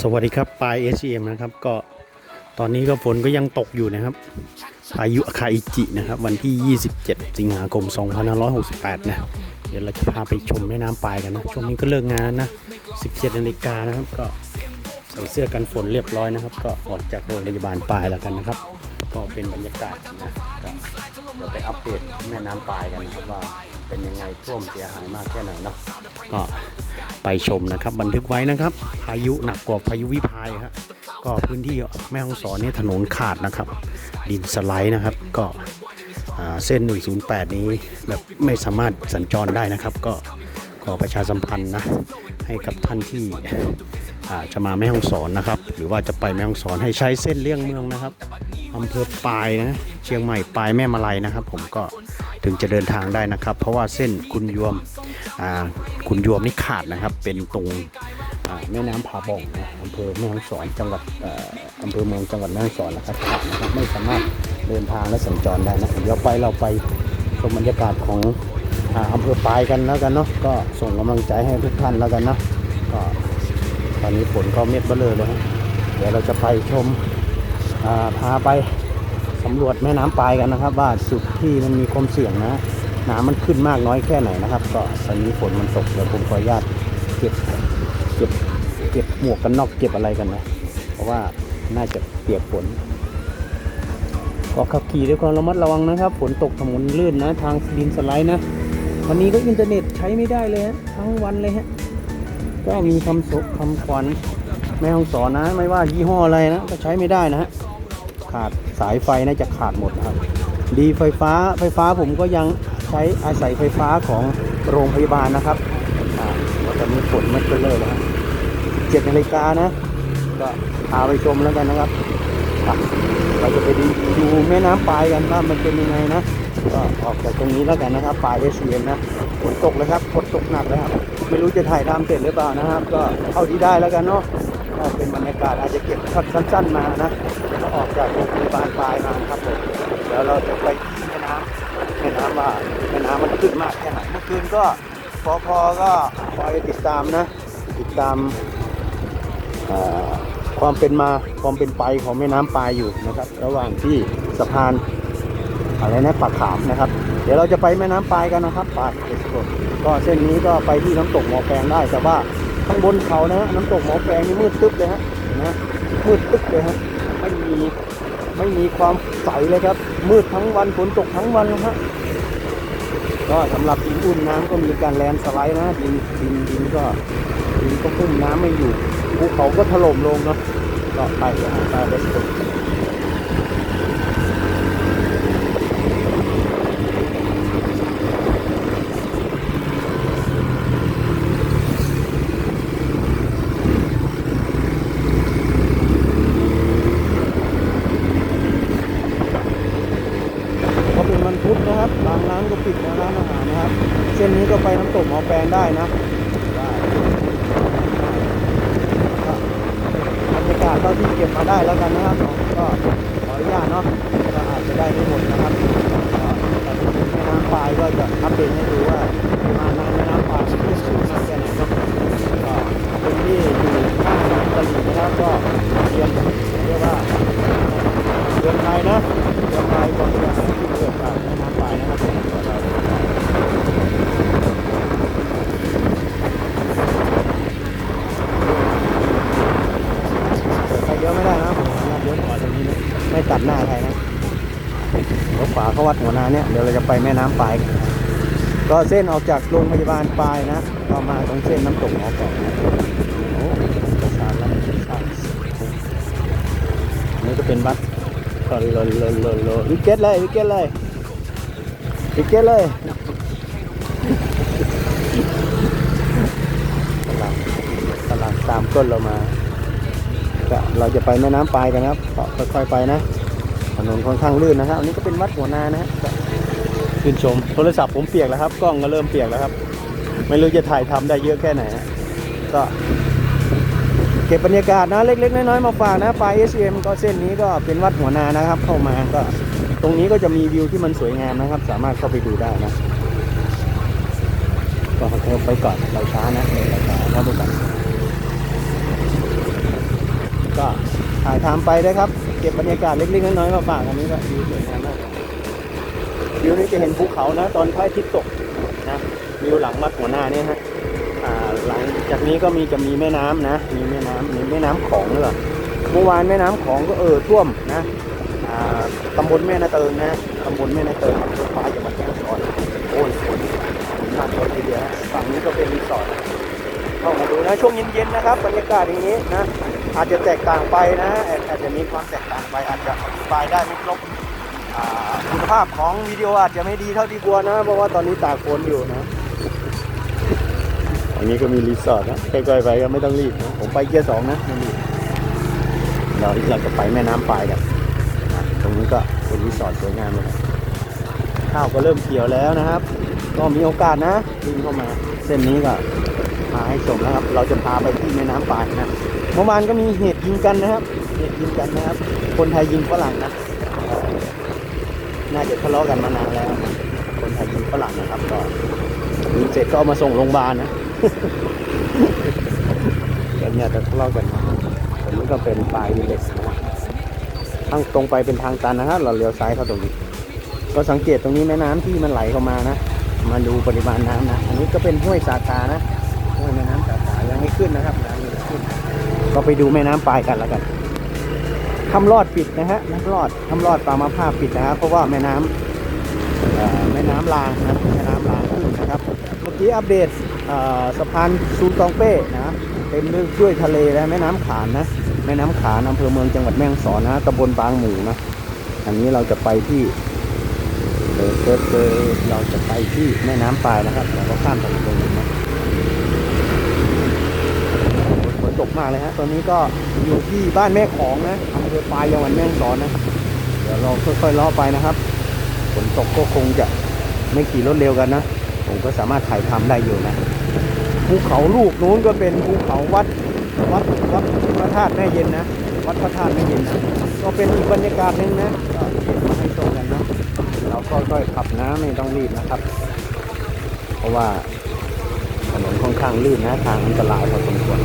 สวัสดีครับปลาย ACM นะครับ ก็ตอนนี้ก็ฝนก็ยังตกอยู่นะครับพายุอาคาอิจินะครับ วันที่ 27 สิงหาคม 2568 นะ เดี๋ยวเราจะพาไปชมแม่น้ำปลายกันนะ ช่วงนี้ก็เลิกงานนะ 17นาฬิกานะครับ ก็ใส่เสื้อกันฝนเรียบร้อยนะครับ ก็ออกจากโรงพยาบาลปลายแล้วกันนะครับ ก็เป็นบรรยากาศนะเดี๋ยวไปอัปเดตแม่น้ำปลายกันนะครับว่าเป็นยังไงท่วมเสียหายมากแค่ไหนเนาะก็ ไปชมนะครับบันทึกไว้นะครับพายุหนักกว่าพายุวิภายครับก็พื้นที่แม่ฮ่องสอนนี่ถนนขาดนะครับ ดินสไลด์นะครับ ก็เส้น 108 นี้แบบไม่สามารถสัญจรได้นะครับ ก็ขอประชาสัมพันธ์นะให้กับท่านที่จะมาแม่ฮ่องสอนนะครับ หรือว่าจะไปแม่ฮ่องสอนให้ใช้เส้นเลี่ยงเมืองนะครับอำเภอปายนะเชียงใหม่ปายแม่มาลัยนะครับ ผมก็ถึงจะเดินทางได้นะครับ เพราะว่าเส้นคุณยวม คุณยวมนี่ขาดนะครับ เป็นตรงแม่น้ำผาบ่องนะอำเภอแม่ฮ่องสอนจังหวัดอำเภอเมืองจังหวัดแม่ฮ่องสอนนะครับขาดนะครับไม่สามารถเดินทางและสัญจรได้นะเดี๋ยวไปเราไปชมบรรยากาศของอำเภอปลายกันแล้วกันเนาะก็ส่งกำลังใจให้ทุกท่านแล้วกันเนาะก็ตอนนี้ฝนก็เม็ดเบลอเลยเดี๋ยวเราจะไปชมพาไปสำรวจแม่น้ำปลายกันนะครับ ว่าสุดที่มันมีความเสี่ยงนะ น้ำมันขึ้นมากน้อยแค่ไหนนะครับ ก็ตอนนี้ฝนมันตกเดี๋ยวผมขออนุญาตเก็บเก็บเก็บหมวกกันน็อกเก็บอะไรกันนะเพราะว่าน่าจะเปียกฝนก็ขับขี่ด้วยความระมัดระวังนะครับฝนตกถนนลื่นนะ ทางดินสไลด์นะวันนี้ก็อินเทอร์เน็ตใช้ไม่ได้เลยฮะทั้งวันเลยฮะก็มีคำสคำขวัญแม่ห้องสอนนะ ไม่ว่ายี่ห้ออะไรนะก็ใช้ไม่ได้นะฮะขาดสายไฟน่าจะขาดหมดนะครับ ดีไฟฟ้าไฟฟ้าผมก็ยัง ใช้อาศัยไฟฟ้าของโรงพยาบาลนะครับอ่าแล้วตอนนี้ฝนไม่เป็นเลยแล้วฮะเจ็ดนาฬิกานะ ก็พาไปชมแล้วกันนะครับ เราจะไปดูดูแม่น้ำปลายกันว่ามันเป็นยังไงนะ ก็ออกจากตรงนี้แล้วกันนะครับปลายเอสเนะ ฝนตกเลยครับ ฝนตกหนักเลยครับ ไม่รู้จะถ่ายทำเสร็จหรือเปล่านะครับ ก็เท่าที่ได้แล้วกันเนาะก็เป็นบรรยากาศอาจจะเก็บช็อตสั้นๆมานะแล้วออกจากโรงพยาบาลปลายมาครับผมเดี๋ยวเราจะไปที่แม่น้ำ แม่น้ำว่าแม่น้ำมันขึ้นมากแค่ไหนเมื่อคืนก็พอพอก็คอยติดตามนะ ติดตามความเป็นมาความเป็นไปของแม่น้ำปลายอยู่นะครับ ระหว่างที่สะพานอะไรนะปากขามนะครับ เดี๋ยวเราจะไปแม่น้ำปลายกันนะครับปากเอ็กซ์โก็เส้นนี้ก็ไปที่น้ำตกหมอแปลงได้แต่ว่าข้างบนเขานะ น้ำตกหมอแปลงนี่มืดตึ๊บเลยฮะนไหมมืดตึ๊บเลยฮะไม่มีไม่มีความใสเลยครับ มืดทั้งวันฝนตกทั้งวันนะฮะก็สำหรับดินอุ่นน้ำก็มีการแลนสไลด์นะดินดินดินก็ดินก็พุ่มน้ำไม่อยู่ภูเขาก็ถล่มลงเนาะก็ไปนะฮะไปเอ็กเป็นวันพุธนะครับบางร้านก็ปิดนะร้านอาหารนะครับ เส้นนี้ก็ไปน้ำตกหมอแปลงได้นะได้ก็บรรยากาศเท่า ที่เก็บมาได้แล้วกันนะครับ ก็ขออนุญาตเนาะก็อาจจะได้ไม่หมดนะครับก็แต่ที่แม่น้ำปลายก็จะอัปเดตให้ดูว่ามาน้ำแม่น้ำปลายที่สูงมากแค่ไหนเนาะก็คนที่อยู่ข้างน้ำตลิ่งนะครับก็เตรียมเรียกว่า เดือนไทยนะเดือนไทยก่อนจะที่เกิดจากแม่น้ำปลายนะครับใครเยอะไม่ได้นะผมสามารถเลี้ยวขวาตรงนี้นะ ไม่ตัดหน้าใครนะเลี้ยวขวาเข้าวัดหัวนาเนี่ยเดี๋ยวเราจะไปแม่น้ำปลายกันนะก็เส้นออกจากโรงพยาบาลปลายนะก็มาตรงเส้นน้ำตกหอก่อนะโอ้สานแล้วประสานอันนี่ก็เป็นวัดก็เลยลยเลยลลยวิกเก็ตเลยวิกเก็ตเลยวิกเก็ตเลยกำลังกำลังตามก้นเรามา ก็เราจะไปแม่น้ำปลายกันนะครับค่อยๆไปนะถนนค่อนข้างลื่นนะครับอันนี้ก็เป็นวัดหัวนานะฮะก็ชื่นชมโทรศัพท์ผมเปียกแล้วครับกล้องก็เริ่มเปียกแล้วครับ ไม่รู้จะถ่ายทำได้เยอะแค่ไหนก็เก็บบรรยากาศนะเล็กๆน้อยๆมาฝากนะปลาย SM ก็เส้นนี้ก็เป็นวัดหัวนานะครับ เข้ามาก็ ตรงนี้ก็จะมีวิวที่มันสวยงามนะครับ สามารถเข้าไปดูได้นะก็ขอเทไปก่อนเราช้านะเราช้าเข้าไปก่อน ก็ถ่ายทำไปนะครับ เก็บบรรยากาศเล็กๆน้อยๆมาฝากอันนี้ก็วิวสวยงามมากวิวนี้จะเห็นภูเขานะ ตอนพระอาทิตย์ตกนะวิวหลังมัดหัวหน้าเนี่ยฮะหลังจากนี้ก็มีจะมีแม่น้ำนะ มีแม่น้ำมีแม่น้ำของหรอเล่าเมื่อวานแม่น้ำของก็เออท่วมนะตำบลแม่นาเติงนะตำบลแม่นาเติงอำเภอฟ้าจังหวัดแม่ฮ่องสอนโอ้ยฝนหนักเลยทีเดียวฝั่งนี้ก็เป็นรีสอร์ทเข้ามาดูนะช่วงเย็นๆนะครับบรรยากาศอย่างนี้นะ อาจจะแตกต่างไปนะอาจอาจะมีความแตกต่างไปอาจจะอธิบายได้ไม่ครบคุณภาพของวิดีโออาจจะไม่ดีเท่าที่ควรนะ เพราะว่าตอนนี้ตากฝนอยู่นะอันนี้ก็มีรีสอร์ทนะใกล้ๆไปก็ไม่ต้องรีบนะผมไปเกียร์สองนะไม่รีบเราเราจะไปแม่น้ำปลายกันนะตรงนี้ก็เป็นรีสอร์ทสวยงามเลยข้าวก็เริ่มเขียวแล้วนะครับ ก็มีโอกาสนะวิ่งเข้ามา เส้นนี้ก็มาให้ชมนะครับ เราจะพาไปที่แม่น้ำปายนะ เมื่อวานก็มีเหตุยิงกันนะครับ เหตุยิงกันนะครับ คนไทยยิงฝรั่งนะน่าจะทะเลาะกันมานานแล้วนะคนไทยยิงฝรั่งนะครับก็ยิงเสร็จก็เอามาส่งโรงพยาบาลนะแล้วเนี่ยจะทะเลาะกันตรงนี้ก็เป็นปลายวิลเลสนะทางตรงไปเป็นทางตันนะครับเราเลี้ยวซ้ายเข้าตรงนี้ ก็สังเกตตรงนี้แม่น้ำที่มันไหลเข้ามานะ มาดูปริมาณน้ำนะ อันนี้ก็เป็นห้วยสาขานะ ก็ไปดูแม่น้ำปลายกันแล้วกันทำรอดปิดนะฮะทำรอดทำรอดปลามาภาพปิดนะครับเพราะว่าแม่น้ำเอ่อแม่น้ำลางนะแม่น้ำลางขึ้นนะครับ เมื่อกี้อัปเดตสะพานซูนตองเป้นะเต็มด้วยทะเลและแม่น้ำขานนะแม่น้ำขานอำเภอเมืองจังหวัดแม่ฮ่องสอนนะตำบลบางหมู่นะอันนี้เราจะไปที่เออเเออเราจะไปที่แม่น้ำปลายนะครับเราก็ข้ามถนนตรงนี้นะโอ้โหฝน ตกมากเลยฮะตอนนี้ก็อยู่ที่บ้านแม่ของนะอำเภอปลายจังหวัดแม่ฮ่องสอนนะ เดี๋ยวเราค่อยๆล้อไปนะครับฝนตกก็คงจะไม่ขี่รถเร็วกันนะ ผมก็สามารถถ่ายทำได้อยู่นะภูเขาลูกนู้นก็เป็นภูเขาวัดวัดวัดพระธาตุแม่เย็นนะวัดพระธาตุแม่เย็นนะก็เป็นอีกบรรยากาศหนึ่งนะก็เก็บมาให้ชมกันนะเราก็ค่อยๆขับนะไม่ต้องรีบนะครับ เพราะว่าถนนค่อนข้างลื่นนะทางอันตรายพอสมควร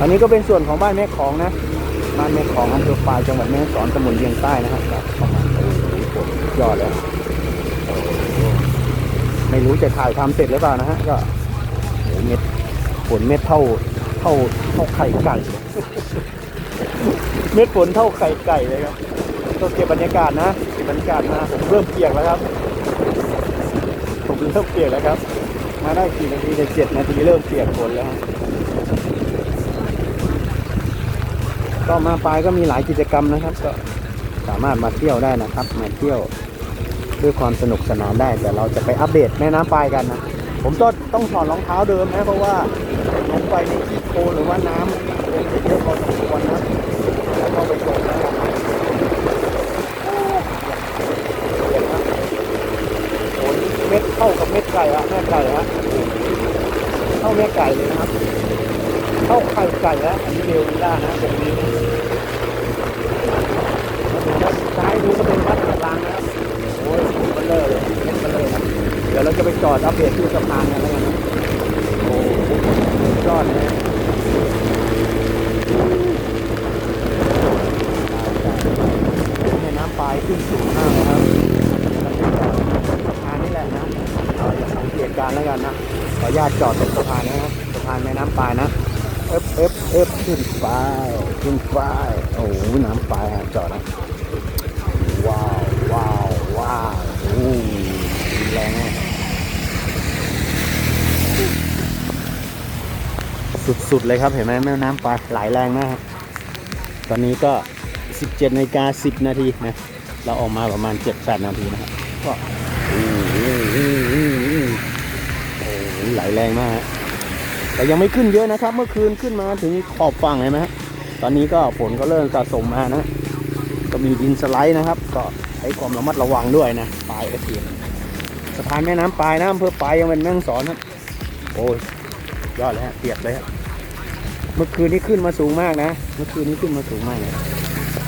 อันนี้ก็เป็นส่วนของบ้านแม่ของนะ บ้านแม่ของอำเภอปลายจังหวัดแม่ฮ่องสอนตำบลเวียงใต้นะครับก็เข้ามาโอ้โหฝนยอดเลยไม่รู้จะถ่ายทำเสร็จหรือเปล่านะฮะก็โอ้โหเม็ดฝนเม็ดเท่าเท่าเท่าไข่ไก่ เม็ดฝนเท่าไข่ไก่เลยครับต้องเก็บบรรยากาศนะเก็บบรรยากาศมาผมเริ่มเปียกแล้วครับผมเริ่มเปียกแล้วครับ มาได้กี่นาทีในเจ็ดนาทีเริ่มเปียกฝนแล้วครับ ก็มาปลายก็มีหลายกิจกรรมนะครับ ก็สามารถมาเที่ยวได้นะครับ มาเที่ยวด้วยความสนุกสนานได้ แต่เราจะไปอัปเดตแม่น้ำปลายกันนะ ผมก็ต้องถอดรองเท้าเดิมนะเพราะว่าลงไปในที่โคลนหรือว่าน้ำเยอะพอสมควรนะแล้วก็ไปชมนะครับเดี๋ยวนะโอ้เม็ดเท่ากับเม็ดไก่อะแม่ไก่อะเท่าแม่ไก่เลยนะครับ เท่าไข่ไก่แล้วอันนี้เร็วไม่ได้นะตรงนี้แล้วดูด้านซ้ายดูก็เป็นวัดกลังนะครับโอ้ยเบลเลอร์เลยเม็ดเบลเลอร์ครับเดี๋ยวเราจะไปจอดอัปเดตที่สะพานกันแล้วกันนะโอ้สุดยอดเลยนะแม่น้ำปลายขึ้นสูงมากเลยครับเดี๋ยวเราจะสะพานนี่แหละนะเราจะสังเกตการแล้วกันนะขออนุญาตจอดตรงสะพานนะครับสะพานแม่น้ำปลายนะ เอฟเอฟเอฟขึ้นไปขึ้นไปโอ้โหน้ำปลายฮะจอดนะว้าวว้าวว้าวโอ้แรงสุดๆเลยครับเห็นไหมแม่น้ำปลาไหลแรงมากครับตอนนี้ก็ 17นาฬิกา10 นาทีนะเราออกมาประมาณ 7-8 นาทีนะครับก็โอ้โหไหลแรงมากฮะ แต่ยังไม่ขึ้นเยอะนะครับ เมื่อคืนขึ้นมาถึงขอบฝั่งเห็นไหมตอนนี้ก็ฝนก็เริ่มสะสมมานะ ก็มีดินสไลด์นะครับ ก็ใช้ความระมัดระวังด้วยนะปลายเอเทียสะพานแม่น้ำปลายนะอำเภอปลายยังเป็นแม่งสอนครับโอ้ยยอดเลยฮะเปียกเลยฮะเมื่อคืนนี้ขึ้นมาสูงมากนะ เมื่อคืนนี้ขึ้นมาสูงมากเลย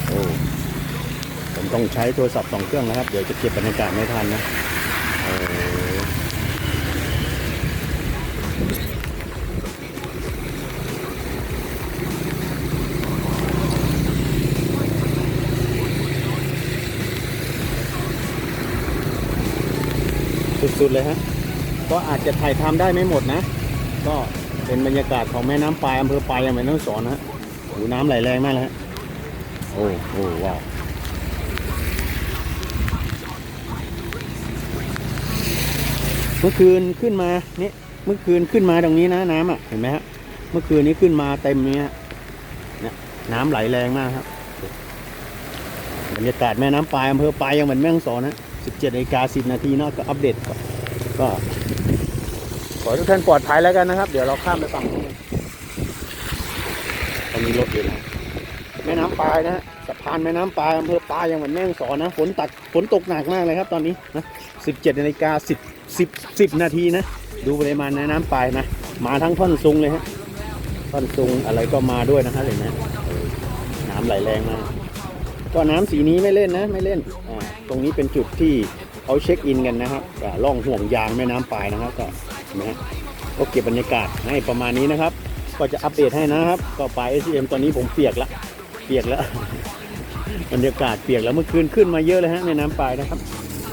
โอ้ผมต้องใช้โทรศัพท์สองเครื่องนะครับ เดี๋ยวจะเก็บบรรยากาศไม่ทันนะ สุด ๆ เลยฮะก็อาจจะถ่ายทำได้ไม่หมดนะ ก็เป็นบรรยากาศของแม่น้ำปลายอำเภอปลายยังไม่ต้องสอนนะฮะโอ้น้ำไหลแรงมากเลยฮะโอ้โหว้าวเมื่อคืนขึ้นมานี่เมื่อคืนขึ้นมาตรงนี้นะน้ำอะเห็นไหมฮะเมื่อคืนนี้ขึ้นมาเต็มเนี้ยเนี่ยน้ำไหลแรงมากครับบรรยากาศแม่น้ำปลายอำเภอปลายยังเหมือนแม่ฮ่องสอนนะ 17นาฬิกา10 นาทีเนาะก็อัปเดตก็ขอทุกท่านปลอดภัยแล้วกันนะครับ เดี๋ยวเราข้ามไปฝั่งนู้นตอนนี้รถอยู่นะแม่น้ำปลายนะฮะสะพานแม่น้ำปลายอำเภอปลายยังเหมือนแม่ฮ่องสอนนะฝนตัดฝนตกหนักมากเลยครับ ตอนนี้นะ17นาฬิกา10 10 10 นาทีนะ ดูปริมาณในน้ำปลายนะมาทั้งท่อนซุงเลยฮะท่อนซุงอะไรก็มาด้วยนะฮะเห็นไหมน้ำไหลแรงมากก็น้ำสีนี้ไม่เล่นนะ ไม่เล่นอ่า ตรงนี้เป็นจุดที่เขาเช็คอินกันนะครับอ่าล่องห่วงยางแม่น้ำปลายนะครับก็นไหมฮะก็เก็บบรรยากาศให้ประมาณนี้นะครับ ก็จะอัปเดตให้นะครับ ก็ปลาย SCM ตอนนี้ผมเปียกละเปียกแล้ว บรรยากาศเปียกแล้วเมื่อคืนขึ้นมาเยอะเลยฮะในน้ำปลายนะครับ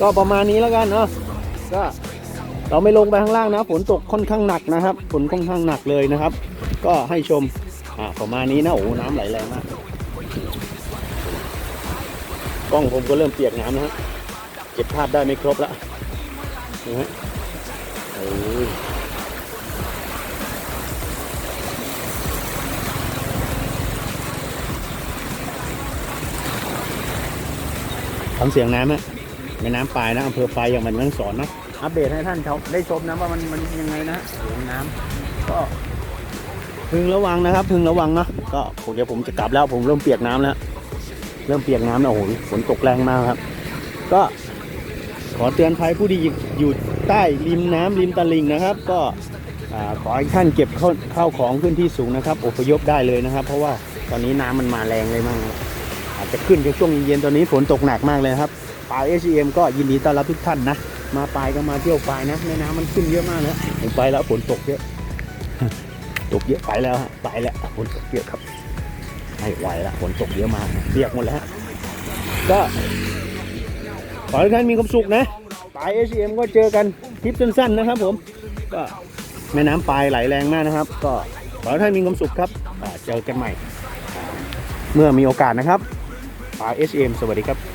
ก็ประมาณนี้แล้วกันเนาะก็เราไม่ลงไปข้างล่างนะฝนตกค่อนข้างหนักนะครับฝนค่อนข้างหนักเลยนะครับ ก็ให้ชมอ่าประมาณนี้นะโอ้น้ำไหลแรงมาก กล้องผมก็เริ่มเปียกน้ำนะฮะเก็บภาพได้ไม่ครบแล้วนะฮะโอ้ยฟังเสียงน้ำฮะแม่น้ำปลายนะอำเภอปลายอย่างมันเมืองสอนนะอัปเดตให้ท่านเขาได้ชมนะว่ามันมันยังไงนะเสียงน้ำก็พึงระวังนะครับ พึงระวังนะก็ผมเดี๋ยวผมจะกลับแล้วผมเริ่มเปียกน้ำแล้วเริ่มเปียกน้ำแล้วโอ้โหฝนตกแรงมากครับ ก็ขอเตือนภัยผู้ที่อยู่ใต้ริมน้ำริมตลิ่งนะครับ ก็ขอให้ท่านเก็บเข้าเข้าของขึ้นที่สูงนะครับอพยพได้เลยนะครับ เพราะว่าตอนนี้น้ำมันมาแรงเลยมากอาจจะขึ้นช่วงเย็นๆตอนนี้ฝนตกหนักมากเลยครับปลายเอชเอ็มก็ยินดีต้อนรับทุกท่านนะมาปลายก็มาเที่ยวปลายนะแม่น้ำมันขึ้นเยอะมากนะผมไปแล้วฝนตกเยอะตกเยอะไปแล้วฮะไปแล้วฝนตกเยอะครับ ไม่ไหวละฝนตกเยอะมากเปียกหมดแล้ว ก็ขอให้ท่านมีความสุขนะปลาย ACM ก็เจอกันคลิปสั้นๆนะครับ ผม ก็แม่น้ำปลายไหลแรงมากนะครับ ก็ขอให้ท่านมีความสุขครับเจอกันใหม่ เมื่อมีโอกาสนะครับปลาย ACM สวัสดีครับ